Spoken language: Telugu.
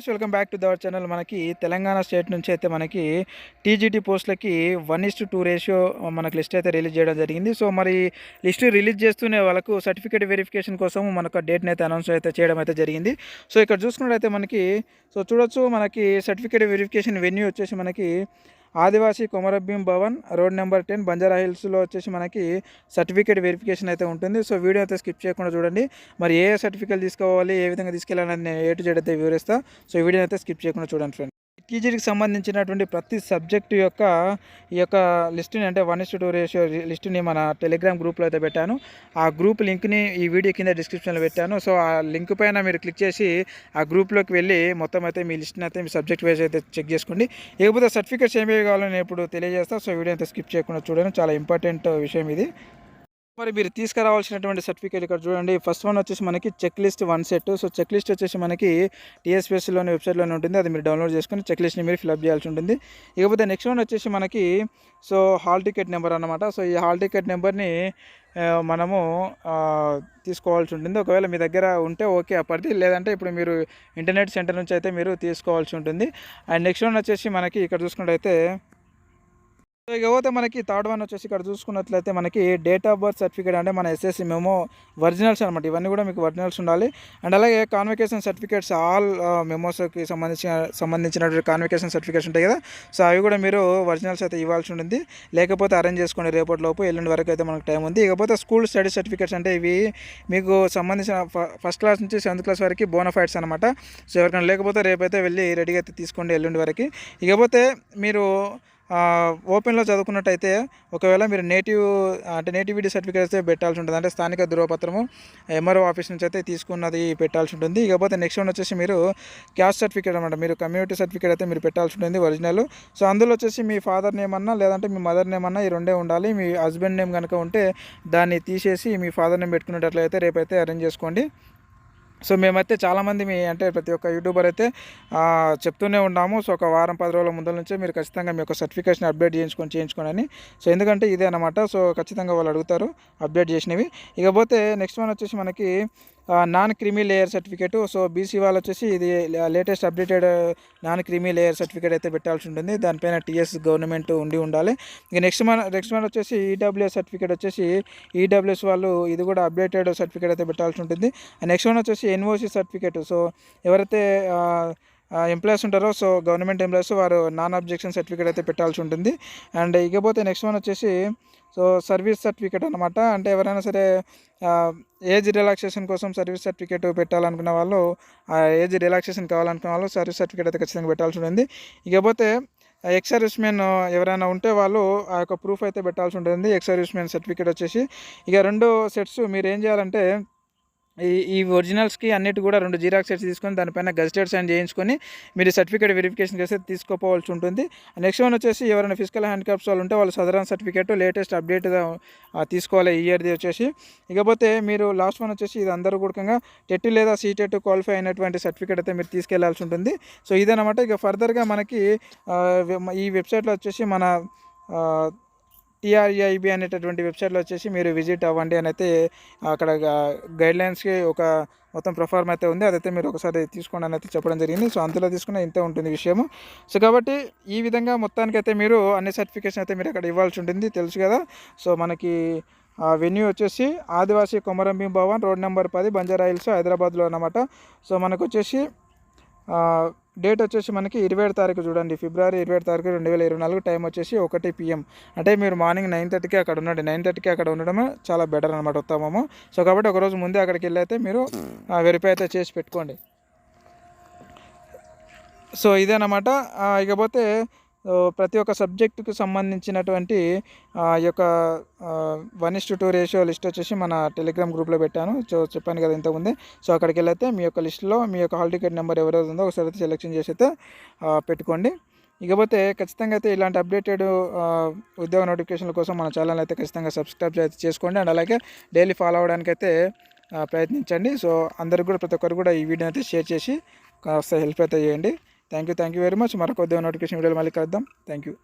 Guys welcome back to our channel. మనకి తెలంగాణ స్టేట్ నుంచి అయితే మనకి టీజీటీ పోస్టులకి one is to two ratio మనకి లిస్ట్ అయితే రిలీజ్ చేయడం జరిగింది. సో మరి లిస్ట్ రిలీజ్ చేస్తూనే వాళ్ళకు సర్టిఫికేట్ వెరిఫికేషన్ కోసం మనకు డేట్ని అయితే అనౌన్స్ అయితే చేయడం అయితే జరిగింది. సో ఇక్కడ చూసుకున్నట్టయితే మనకి సో చూడొచ్చు మనకి సర్టిఫికేట్ వెరిఫికేషన్ వెన్యూ వచ్చేసి మనకి ఆదివాసీ కొమరబ్బీం Bhavan road number ten Banjara హిల్స్లో వచ్చేసి మనకి సర్టిఫికేట్ వెరిఫికేషన్ అయితే ఉంటుంది. సో వీడియో అయితే స్కిప్ చేయకుండా చూడండి. మరి ఏ సర్టిఫికేట్ తీసుకోవాలి ఏ విధంగా తీసుకెళ్ళాలని నేను ఏ టు జెడ్ అయితే వివరిస్తాను సో వీడియో అయితే స్కిప్ చేయకుండా చూడండి ఫ్రెండ్ టీజీకి సంబంధించినటువంటి ప్రతి సబ్జెక్టు యొక్క ఈ యొక్క లిస్టుని అంటే వన్ ఇస్ టూ రేషియో లిస్టుని మన టెలిగ్రామ్ గ్రూప్లో అయితే పెట్టాను. ఆ గ్రూప్ లింక్ని ఈ వీడియో కింద డిస్క్రిప్షన్లో పెట్టాను. సో ఆ లింక్ పైన మీరు క్లిక్ చేసి ఆ గ్రూప్లోకి వెళ్ళి మొత్తం అయితే మీ లిస్ట్ని అయితే మీ సబ్జెక్ట్ వైజ్ అయితే చెక్ చేసుకోండి. ఇకపోతే సర్టిఫికేట్స్ ఏమేమి కావాలని నేను ఇప్పుడు తెలియజేస్తా. సో వీడియో అయితే స్కిప్ చేయకుండా చూడండి. చాలా ఇంపార్టెంట్ విషయం ఇది. మరి మీరు తీసుకురావాల్సినటువంటి సర్టిఫికేట్ ఇక్కడ చూడండి. ఫస్ట్ వన్ వచ్చేసి మనకి check list one set so check list వచ్చేసి మనకి టీఎస్పీఎస్సీలోని వెబ్సైట్లోనే ఉంటుంది. అది మీరు డౌన్లోడ్ చేసుకుని చెక్ లిస్ట్ని మీరు ఫిల్అప్ చేయాల్సి ఉంటుంది. ఇకపోతే నెక్స్ట్ వన్ వచ్చేసి మనకి సో హాల్ టికెట్ నెంబర్ అనమాట సో ఈ హాల్ టికెట్ నెంబర్ని మనము తీసుకోవాల్సి ఉంటుంది. ఒకవేళ మీ దగ్గర ఉంటే ఓకే అప్పటిది. లేదంటే ఇప్పుడు మీరు ఇంటర్నెట్ సెంటర్ నుంచి అయితే మీరు తీసుకోవాల్సి ఉంటుంది. అండ్ నెక్స్ట్ వన్ వచ్చేసి మనకి ఇక్కడ చూసుకుంటే సో ఇకపోతే మనకి థర్డ్ వన్ వచ్చేసి ఇక్కడ చూసుకున్నట్లయితే మనకి డేట్ ఆఫ్ బర్త్ సర్టిఫికేట్ అంటే మన ఎస్ఎస్సి మెమో ఒరిజినల్స్ అనమాట ఇవన్నీ కూడా మీకు ఒరిజినల్స్ ఉండాలి. అండ్ అలాగే కాన్వికేషన్ సర్టిఫికేట్స్ ఆల్ మెమోస్కి సంబంధించిన సంబంధించినటువంటి కాన్వికేషన్ సర్టిఫికేట్స్ ఉంటాయి కదా. సో అవి కూడా మీరు ఒరిజినల్స్ అయితే ఇవ్వాల్సి ఉంటుంది. లేకపోతే అరేంజ్ చేసుకోండి రేపటి లోపు ఎల్లుండి వరకు అయితే మనకు టైం ఉంది. ఇకపోతే స్కూల్ స్టడీ సర్టిఫికేట్స్ అంటే ఇవి మీకు సంబంధించిన ఫస్ట్ క్లాస్ నుంచి సెవెంత్ క్లాస్ వరకు బోనఫైడ్స్ అనమాట సో ఎవరికైనా లేకపోతే రేపైతే వెళ్ళి రెడీగా అయితే తీసుకోండి ఎల్లుండి వరకు. ఇకపోతే మీరు ఓపెన్లో చదువుకున్నట్టయితే ఒకవేళ మీరు నేటివ్ అంటే నేటివిటీ సర్టిఫికేట్ అయితే పెట్టాల్సి ఉంటుంది. అంటే స్థానిక ధృవపత్రము ఎంఆర్ఓ ఆఫీస్ నుంచి అయితే తీసుకున్నది పెట్టాల్సి ఉంటుంది. ఇకపోతే నెక్స్ట్ వన్ వచ్చేసి మీరు క్యాస్ట్ సర్టిఫికేట్ అనమాట మీరు కమ్యూనిటీ సర్టిఫికేట్ అయితే మీరు పెట్టాల్సి ఉంటుంది ఒరిజినల్. సో అందులో వచ్చేసి మీ ఫాదర్ నేమ్ అన్నా లేదంటే మీ మదర్ నేమ్ అన్నా ఈ రెండే ఉండాలి. మీ హస్బెండ్ నేమ్ కనుక ఉంటే దాన్ని తీసేసి మీ ఫాదర్ నేమ్ పెట్టుకునేటట్లయితే రేపైతే అరేంజ్ చేసుకోండి. సో మేమైతే చాలామంది మీ అంటే ప్రతి ఒక్క యూట్యూబర్ అయితే చెప్తూనే ఉన్నాము. సో ఒక వారం పది రోజుల ముందర నుంచే మీరు ఖచ్చితంగా మీ యొక్క సర్టిఫికేషన్ అప్డేట్ చేయించుకొని చేయించుకోండి అని సో ఎందుకంటే ఇదే అనమాట సో ఖచ్చితంగా వాళ్ళు అడుగుతారు అప్డేట్ చేసినవి. ఇకపోతే నెక్స్ట్ వన్ వచ్చేసి మనకి non creamy layer certificate. So BC వాళ్ళు వచ్చేసి ఇది latest updated non creamy layer certificate అయితే పెట్టాల్సి ఉంటుంది. దానిపైన టీఎస్ గవర్నమెంట్ ఉండి ఉండాలి. ఇక నెక్స్ట్ మన నెక్స్ట్ మన వచ్చేసి ఈడబ్ల్యూఎస్ సర్టిఫికేట్ వచ్చేసి ఈడబ్ల్యూఎస్ వాళ్ళు ఇది కూడా అప్డేటెడ్ సర్టిఫికేట్ అయితే పెట్టాల్సి ఉంటుంది. నెక్స్ట్ వన్ వచ్చేసి ఎన్ఓసి సర్టిఫికేట్. సో ఎవరైతే ఎంప్లాయీస్ ఉంటారో. సో గవర్నమెంట్ ఎంప్లాయీస్ వారు నాన్ అబ్జెక్షన్ సర్టిఫికేట్ అయితే పెట్టాల్సి ఉంటుంది. అండ్ ఇకపోతే నెక్స్ట్ వన్ వచ్చేసి సో సర్వీస్ సర్టిఫికేట్ అనమాట అంటే ఎవరైనా సరే ఏజ్ రిలాక్సేషన్ కోసం సర్వీస్ సర్టిఫికేట్ పెట్టాలనుకున్న వాళ్ళు ఆ ఏజ్ రిలాక్సేషన్ కావాలనుకున్న వాళ్ళు సర్వీస్ సర్టిఫికేట్ అయితే ఖచ్చితంగా పెట్టాల్సి ఉంటుంది. ఇకపోతే ఎక్స్ సర్వీస్మెన్ ఎవరైనా ఉంటే వాళ్ళు ఆ యొక్క ప్రూఫ్ అయితే పెట్టాల్సి ఉంటుంది. ఎక్స్ సర్వీస్మెన్ సర్టిఫికేట్ వచ్చేసి. ఇక రెండు సెట్స్ మీరు ఏం చేయాలంటే ఈ ఈ ఒరిజినల్స్కి అన్నిటి కూడా రెండు జీరాక్స్ సెట్స్ తీసుకొని దానిపైన గజిటెడ్ సైన్ చేయించుకొని మీరు సర్టిఫికేట్ వెరిఫికేషన్ చేస్తే తీసుకోపోవాల్సి ఉంటుంది. నెక్స్ట్ వన్ వచ్చేసి ఎవరైనా ఫిజికల్ హ్యాండిక్యాప్స్ వాళ్ళు ఉంటే వాళ్ళు సదరన్ సర్టిఫికేట్ లేటెస్ట్ అప్డేట్ తీసుకోవాలి. ఈ ఇయర్ది వచ్చేసి. ఇకపోతే మీరు లాస్ట్ వన్ వచ్చేసి ఇది అందరూ కూడా టెట్ లేదా సీటెట్ క్వాలిఫై అయినటువంటి సర్టిఫికేట్ అయితే మీరు తీసుకెళ్ళాల్సి ఉంటుంది. సో ఇదనమాట ఇక ఫర్దర్గా మనకి ఈ వెబ్సైట్లో వచ్చేసి మన టీఆర్ఈఐబి అనేటటువంటి వెబ్సైట్లో వచ్చేసి మీరు విజిట్ అవ్వండి అని అయితే అక్కడ గైడ్లైన్స్కి ఒక మొత్తం ప్రొఫార్మ్ అయితే ఉంది. అదైతే మీరు ఒకసారి తీసుకోండి అని అయితే చెప్పడం జరిగింది. సో అందులో తీసుకున్న ఇంతే ఉంటుంది విషయము. సో కాబట్టి ఈ విధంగా మొత్తానికైతే మీరు అన్ని సర్టిఫికేషన్ అయితే మీరు అక్కడ ఇవ్వాల్సి ఉంటుంది. తెలుసు కదా? సో మనకి వెన్యూ వచ్చేసి ఆదివాసీ కొమరంభీం భవన్ రోడ్ నెంబర్ పది బంజారా హిల్స్ హైదరాబాద్లో అనమాట సో మనకు వచ్చేసి డేట్ వచ్చేసి మనకి ఇరవై ఏడు తారీఖు చూడండి. ఫిబ్రవరి ఇరవై ఏడు తారీఖు రెండు వేల ఇరవై నాలుగు టైం వచ్చేసి ఒకటి పిఎం. అంటే మీరు మార్నింగ్ నైన్ థర్టీకి అక్కడ ఉండండి. నైన్ థర్టీకి అక్కడ ఉండడమే చాలా బెటర్ అనమాట ఉత్తమము. సో కాబట్టి ఒకరోజు ముందే అక్కడికి వెళ్ళి అయితే మీరు వెరిఫై అయితే చేసి పెట్టుకోండి. సో ఇదేనమాట. ఇకపోతే ప్రతి ఒక్క సబ్జెక్టుకు సంబంధించినటువంటి ఈ యొక్క one is two ratio list వచ్చేసి మన టెలిగ్రామ్ గ్రూప్లో పెట్టాను. సో చెప్పాను కదా ఇంతకుముందే. సో అక్కడికి వెళ్ళైతే మీ యొక్క లిస్ట్లో మీ యొక్క హాల్ టికెట్ నెంబర్ ఎవరైతే ఉందో ఒకసారి అయితే సెలెక్షన్ చేసి అయితే పెట్టుకోండి. ఇకపోతే ఖచ్చితంగా అయితే ఇలాంటి అప్డేటెడ్ ఉద్యోగ నోటిఫికేషన్ల కోసం మన ఛానల్ అయితే ఖచ్చితంగా సబ్స్క్రైబ్ చేసుకోండి. అండ్ అలాగే డైలీ ఫాలో అవ్వడానికి అయితే ప్రయత్నించండి. సో అందరికి కూడా ప్రతి ఒక్కరు కూడా ఈ వీడియోని అయితే షేర్ చేసి కాస్త హెల్ప్ అయితే చేయండి. Thank you thank you very much. మరొక ఉద్యోగ నోటిఫికేషన్ వీడియోలు మళ్ళీ కలుద్దాం. Thank you.